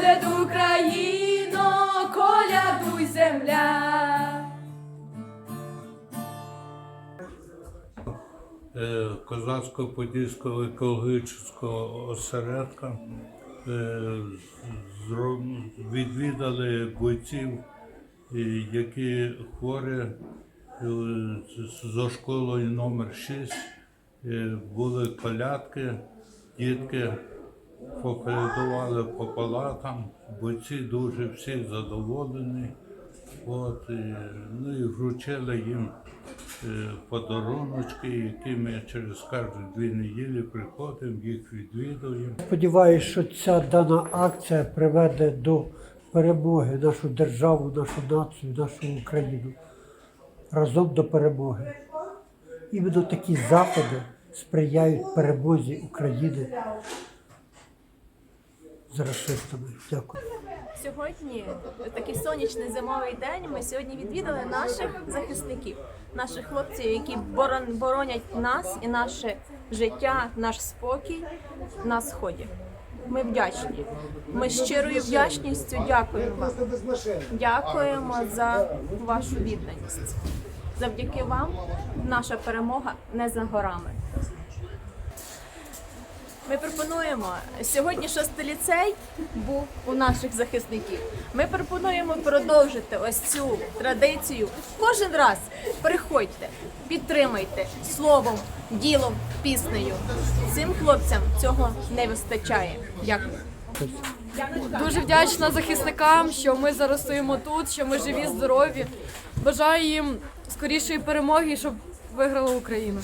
Поряд Україно, колядуй земля. Е, Козацько-подільського екологічного осередка е, відвідали бойців, е, які хворі за школою номер 6 були колядки, дітки попередували по палатам, бойці дуже всі задоволені. От, і, ну і вручили їм е, подаруночки, які ми через кожні дві неділі приходимо, їх відвідуємо. Сподіваюся, що ця дана акція приведе до перемоги нашу державу, нашу націю, нашу Україну разом до перемоги. Іменно такі заходи сприяють перемозі України з расистами. Дякую. Сьогодні такий сонячний зимовий день. Ми сьогодні відвідали наших захисників, наших хлопців, які борон- боронять нас і наше життя, наш спокій на сході. Ми вдячні. Ми щирою вдячністю дякуємо вам. Дякуємо за вашу відданість. Завдяки вам наша перемога не за горами. Ми пропонуємо сьогодні шостий ліцей був у наших захисників. Ми пропонуємо продовжити ось цю традицію. Кожен раз приходьте, підтримайте словом, ділом, піснею. Цим хлопцям цього не вистачає. Дякую. Дуже вдячна захисникам, що ми зараз стоїмо тут, що ми живі, здорові. Бажаю їм скорішої перемоги, щоб виграла Україна.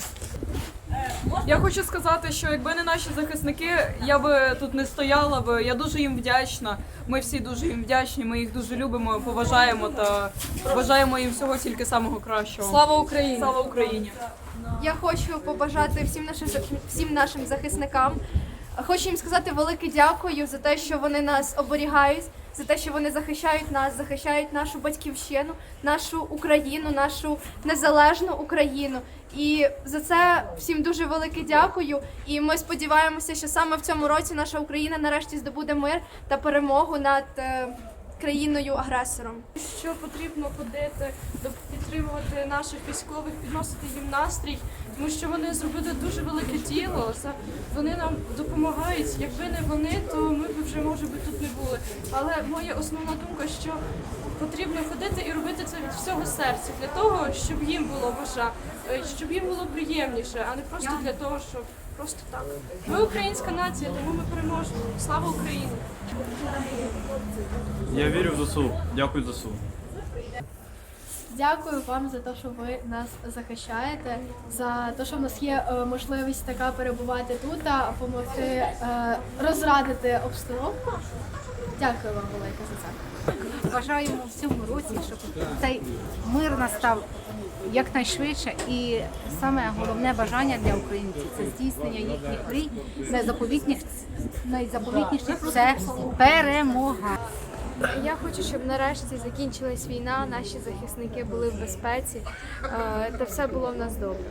Я хочу сказати, що якби не наші захисники, я би тут не стояла би. Я дуже їм вдячна. Ми всі дуже їм вдячні. Ми їх дуже любимо, поважаємо та бажаємо їм всього тільки самого кращого. Слава Україні! Слава Україні! Я хочу побажати всім нашим всім нашим захисникам. Хочу їм сказати велике дякую за те, що вони нас оберігають, за те, що вони захищають нас, захищають нашу батьківщину, нашу Україну, нашу незалежну Україну. І за це всім дуже велике дякую. І ми сподіваємося, що саме в цьому році наша Україна нарешті здобуде мир та перемогу над е, країною агресором. що потрібно ходити, підтримувати наших військових, підносити їм настрій, тому що вони зробили дуже велике діло. Вони нам допомагають. Якби не вони, то ми б вже може би тут не були. Але моя основна думка, що потрібно ходити і робити це від всього серця, для того, щоб їм було бажа, е, щоб їм було приємніше, а не просто для того, щоб просто так. Ми українська нація, тому ми переможемо. Слава Україні! Я вірю в ЗСУ. Дякую ЗСУ. Дякую вам за те, що ви нас захищаєте, за те, що в нас є е, можливість така перебувати тут та допомогти е, розрадити обстановку. Дякую вам велике за це. Бажаємо в цьому році, щоб цей мир настав якнайшвидше. І саме головне бажання для українців це здійснення їхніх мрій. Найзаповітніших найзаповітніших це перемога. Я хочу, щоб нарешті закінчилась війна, наші захисники були в безпеці е, та все було в нас добре.